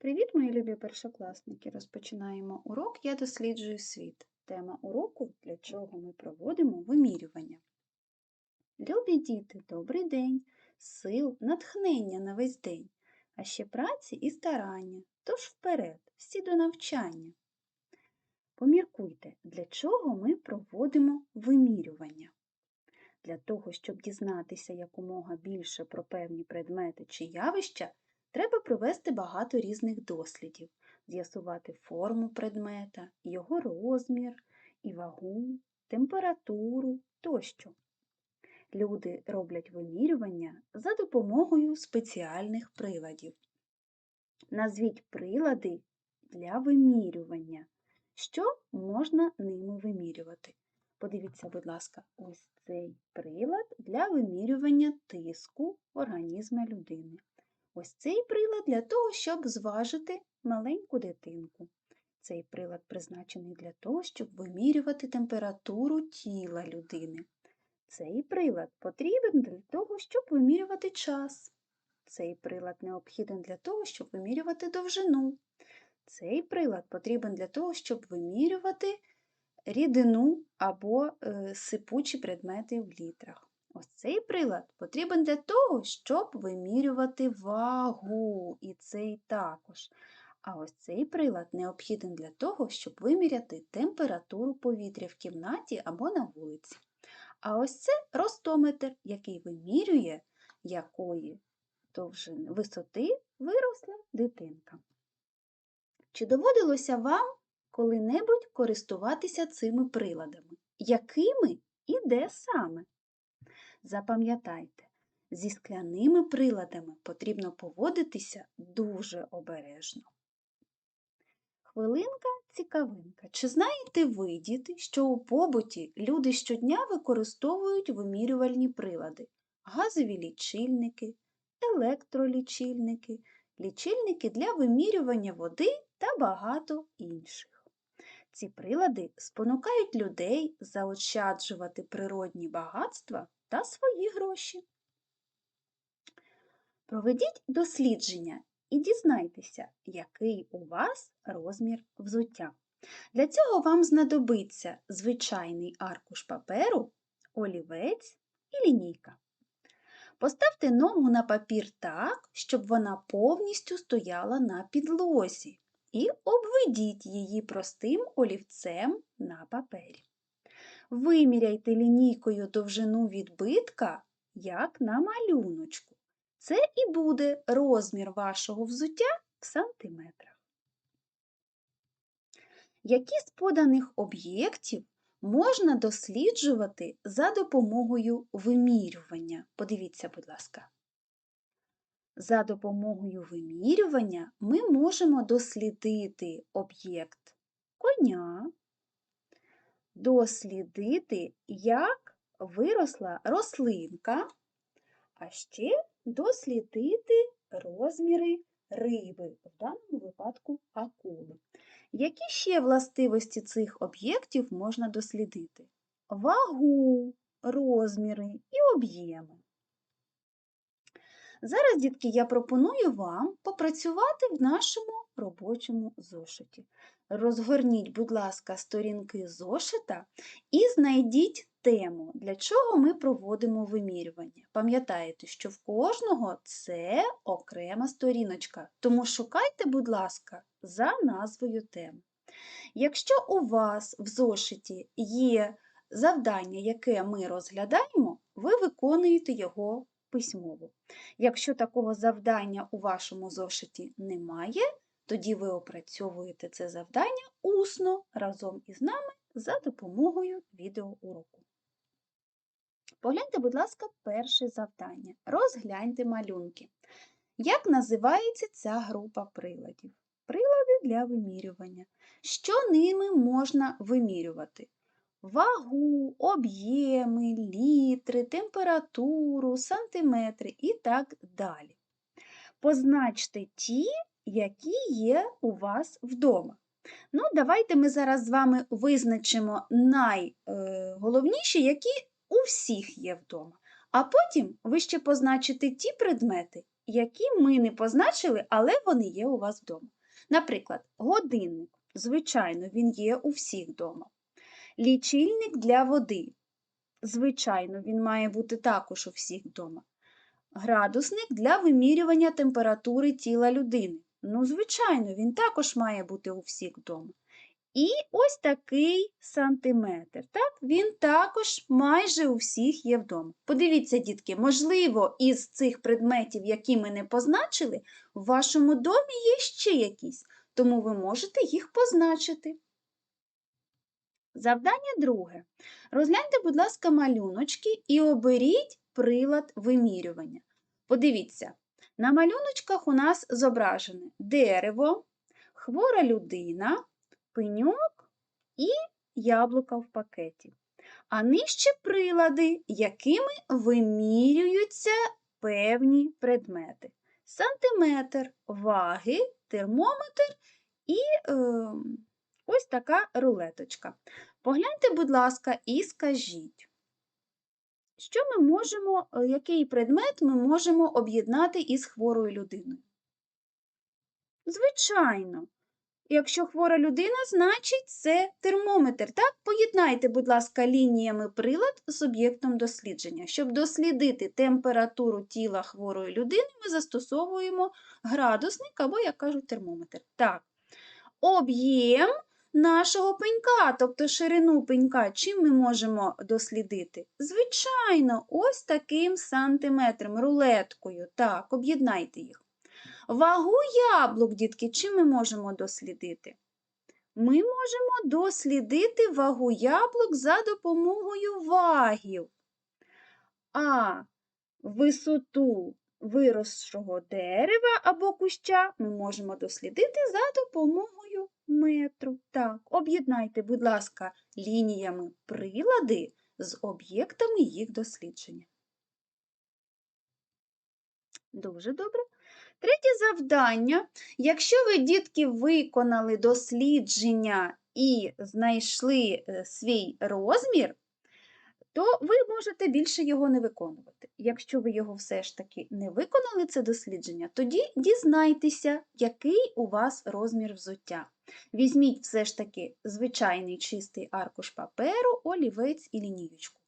Привіт, мої любі першокласники! Розпочинаємо урок Я досліджую світ. Тема уроку для чого ми проводимо вимірювання. Любі діти, добрий день, сил, натхнення на весь день, а ще праці і старання. Тож вперед, всі до навчання. Поміркуйте, для чого ми проводимо вимірювання. Для того, щоб дізнатися якомога більше про певні предмети чи явища, Треба провести багато різних дослідів, з'ясувати форму предмета, його розмір і вагу, температуру тощо. Люди роблять вимірювання за допомогою спеціальних приладів. Назвіть прилади для вимірювання. Що можна ними вимірювати? Подивіться, будь ласка, ось цей прилад для вимірювання тиску організму людини. Ось цей прилад для того, щоб зважити маленьку дитинку. Цей прилад призначений для того, щоб вимірювати температуру тіла людини. Цей прилад потрібен для того, щоб вимірювати час. Цей прилад необхідний для того, щоб вимірювати довжину. Цей прилад потрібен для того, щоб вимірювати рідину або е, сипучі предмети в літрах. Ось цей прилад потрібен для того, щоб вимірювати вагу, і цей також. А ось цей прилад необхідний для того, щоб виміряти температуру повітря в кімнаті або на вулиці. А ось це ростометр, який вимірює, якої довжини висоти виросла дитинка. Чи доводилося вам коли-небудь користуватися цими приладами? Якими і де саме? Запам'ятайте, зі скляними приладами потрібно поводитися дуже обережно. Хвилинка цікавинка. Чи знаєте ви, діти, що у побуті люди щодня використовують вимірювальні прилади, газові лічильники, електролічильники, лічильники для вимірювання води та багато інших. Ці прилади спонукають людей заощаджувати природні багатства та свої гроші. Проведіть дослідження і дізнайтеся, який у вас розмір взуття. Для цього вам знадобиться звичайний аркуш паперу, олівець і лінійка. Поставте ногу на папір так, щоб вона повністю стояла на підлозі, і обведіть її простим олівцем на папері. Виміряйте лінійкою довжину відбитка, як на малюночку. Це і буде розмір вашого взуття в сантиметрах. Які з поданих об'єктів можна досліджувати за допомогою вимірювання? Подивіться, будь ласка. За допомогою вимірювання ми можемо дослідити об'єкт коня, дослідити, як виросла рослинка, а ще дослідити розміри риби, в даному випадку акули. Які ще властивості цих об'єктів можна дослідити? Вагу, розміри і об'єми. Зараз, дітки, я пропоную вам попрацювати в нашому робочому зошиті. Розгорніть, будь ласка, сторінки зошита і знайдіть тему, для чого ми проводимо вимірювання. Пам'ятаєте, що в кожного це окрема сторіночка, тому шукайте, будь ласка, за назвою теми. Якщо у вас в зошиті є завдання, яке ми розглядаємо, ви виконуєте його письмово. Якщо такого завдання у вашому зошиті немає, тоді ви опрацьовуєте це завдання усно разом із нами за допомогою відеоуроку. Погляньте, будь ласка, перше завдання. Розгляньте малюнки. Як називається ця група приладів? Прилади для вимірювання. Що ними можна вимірювати? Вагу, об'єми, літри, температуру, сантиметри і так далі. Позначте ті, які є у вас вдома. Ну, Давайте ми зараз з вами визначимо найголовніші, які у всіх є вдома. А потім ви ще позначите ті предмети, які ми не позначили, але вони є у вас вдома. Наприклад, годинник. Звичайно, він є у всіх вдома. Лічильник для води. Звичайно, він має бути також у всіх вдома. Градусник для вимірювання температури тіла людини. Ну, звичайно, він також має бути у всіх вдома. І ось такий сантиметр. Так? Він також майже у всіх є вдома. Подивіться, дітки, можливо, із цих предметів, які ми не позначили, в вашому домі є ще якісь, тому ви можете їх позначити. Завдання друге. Розгляньте, будь ласка, малюночки і оберіть прилад вимірювання. Подивіться, на малюночках у нас зображене дерево, хвора людина, пеньок і яблука в пакеті. А нижче прилади, якими вимірюються певні предмети. Сантиметр, ваги, термометр і е, ось така рулеточка. Погляньте, будь ласка, і скажіть, що ми можемо, е, який предмет ми можемо об'єднати із хворою людиною? Звичайно, якщо хвора людина, значить це термометр. Так, поєднайте, будь ласка, лініями прилад з об'єктом дослідження. Щоб дослідити температуру тіла хворої людини, ми застосовуємо градусник або, як кажуть, термометр. Так, об'єм нашого пенька, тобто ширину пенька, чим ми можемо дослідити? Звичайно, ось таким сантиметром, рулеткою. Так, об'єднайте їх. Вагу яблук, дітки, чим ми можемо дослідити? Ми можемо дослідити вагу яблук за допомогою вагів. А висоту виросшого дерева або куща ми можемо дослідити за допомогою метру. Так, об'єднайте, будь ласка, лініями прилади з об'єктами їх дослідження. Дуже добре. Третє завдання. Якщо ви, дітки, виконали дослідження і знайшли е, свій розмір, то ви можете більше його не виконувати. Якщо ви його все ж таки не виконали, це дослідження, тоді дізнайтеся, який у вас розмір взуття. Візьміть все ж таки звичайний чистий аркуш паперу, олівець і лінієчку.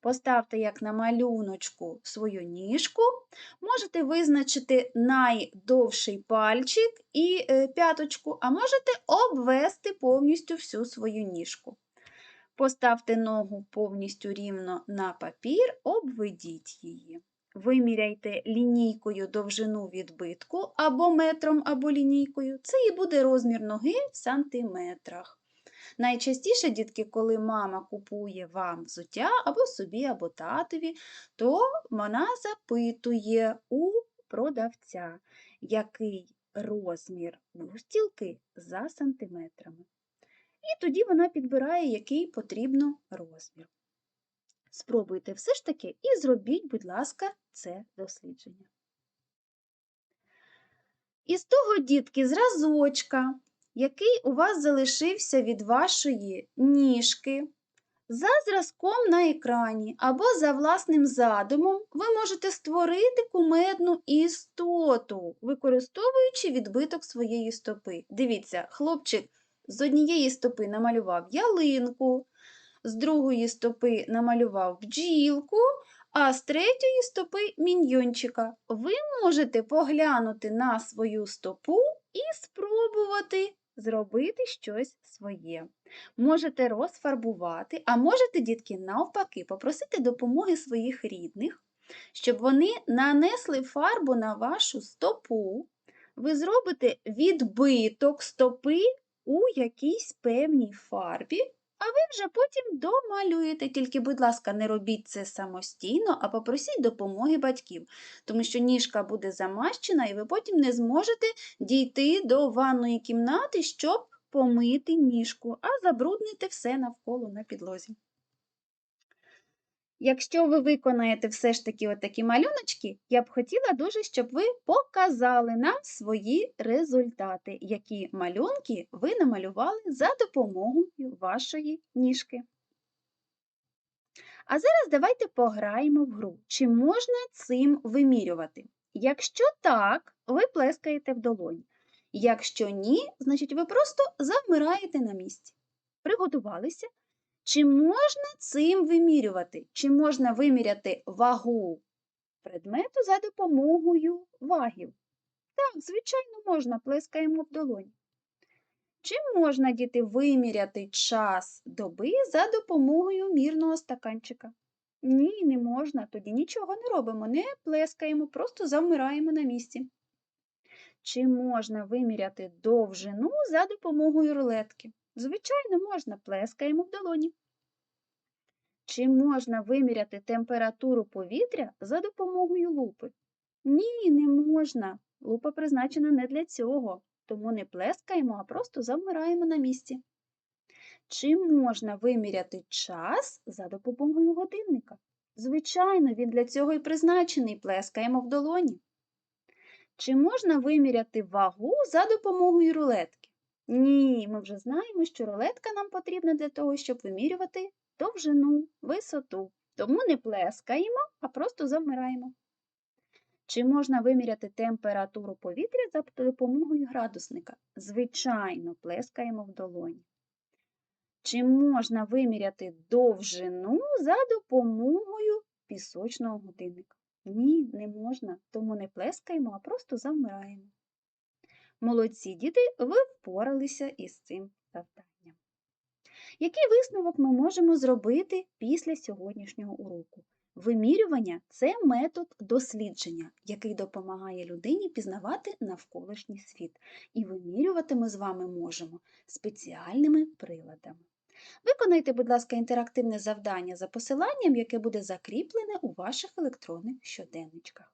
Поставте, як на малюночку, свою ніжку, можете визначити найдовший пальчик і е, п'яточку, а можете обвести повністю всю свою ніжку. Поставте ногу повністю рівно на папір, обведіть її. Виміряйте лінійкою довжину відбитку або метром, або лінійкою. Це і буде розмір ноги в сантиметрах. Найчастіше, дітки, коли мама купує вам взуття або собі, або татові, то вона запитує у продавця, який розмір вустілки за сантиметрами. І тоді вона підбирає, який потрібно розмір. Спробуйте все ж таки і зробіть, будь ласка, це дослідження. Із того, дітки, зразочка, який у вас залишився від вашої ніжки, за зразком на екрані або за власним задумом, ви можете створити кумедну істоту, використовуючи відбиток своєї стопи. Дивіться, хлопчик з однієї стопи намалював ялинку, з другої стопи намалював бджілку, а з третьої стопи міньйончика. Ви можете поглянути на свою стопу і спробувати зробити щось своє. Можете розфарбувати, а можете, дітки, навпаки, попросити допомоги своїх рідних, щоб вони нанесли фарбу на вашу стопу. Ви зробите відбиток стопи у якійсь певній фарбі, а ви вже потім домалюєте. Тільки, будь ласка, не робіть це самостійно, а попросіть допомоги батьків, тому що ніжка буде замащена, і ви потім не зможете дійти до ванної кімнати, щоб помити ніжку, а забрудните все навколо на підлозі. Якщо ви виконаєте все ж таки отакі малюночки, я б хотіла дуже, щоб ви показали нам свої результати, які малюнки ви намалювали за допомогою вашої ніжки. А зараз давайте пограємо в гру. Чи можна цим вимірювати? Якщо так, ви плескаєте в долоні. Якщо ні, значить ви просто завмираєте на місці. Приготувалися? Чи можна цим вимірювати? Чи можна виміряти вагу предмету за допомогою вагів? Так, звичайно, можна, плескаємо в долоні. Чи можна, діти, виміряти час доби за допомогою мірного стаканчика? Ні, не можна. Тоді нічого не робимо, не плескаємо, просто завмираємо на місці. Чи можна виміряти довжину за допомогою рулетки? Звичайно, можна, плескаємо в долоні. Чи можна виміряти температуру повітря за допомогою лупи? Ні, не можна. Лупа призначена не для цього, тому не плескаємо, а просто завмираємо на місці. Чи можна виміряти час за допомогою годинника? Звичайно, він для цього і призначений, плескаємо в долоні. Чи можна виміряти вагу за допомогою рулетки? Ні, ми вже знаємо, що рулетка нам потрібна для того, щоб вимірювати довжину, висоту. Тому не плескаємо, а просто завмираємо. Чи можна виміряти температуру повітря за допомогою градусника? Звичайно, плескаємо в долоні. Чи можна виміряти довжину за допомогою пісочного годинника? Ні, не можна, тому не плескаємо, а просто завмираємо. Молодці діти, ви впоралися із цим завданням. Який висновок ми можемо зробити після сьогоднішнього уроку? Вимірювання це метод дослідження, який допомагає людині пізнавати навколишній світ. І вимірювати ми з вами можемо спеціальними приладами. Виконайте, будь ласка, інтерактивне завдання за посиланням, яке буде закріплене у ваших електронних щоденничках.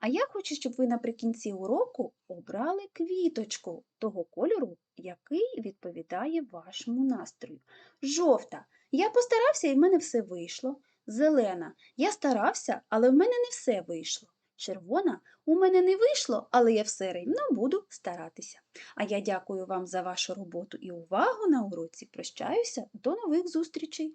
А я хочу, щоб ви наприкінці уроку обрали квіточку того кольору, який відповідає вашому настрою. Жовта. Я постарався і в мене все вийшло. Зелена. Я старався, але в мене не все вийшло. Червона у мене не вийшло, але я все рівно буду старатися. А я дякую вам за вашу роботу і увагу на уроці. Прощаюся до нових зустрічей!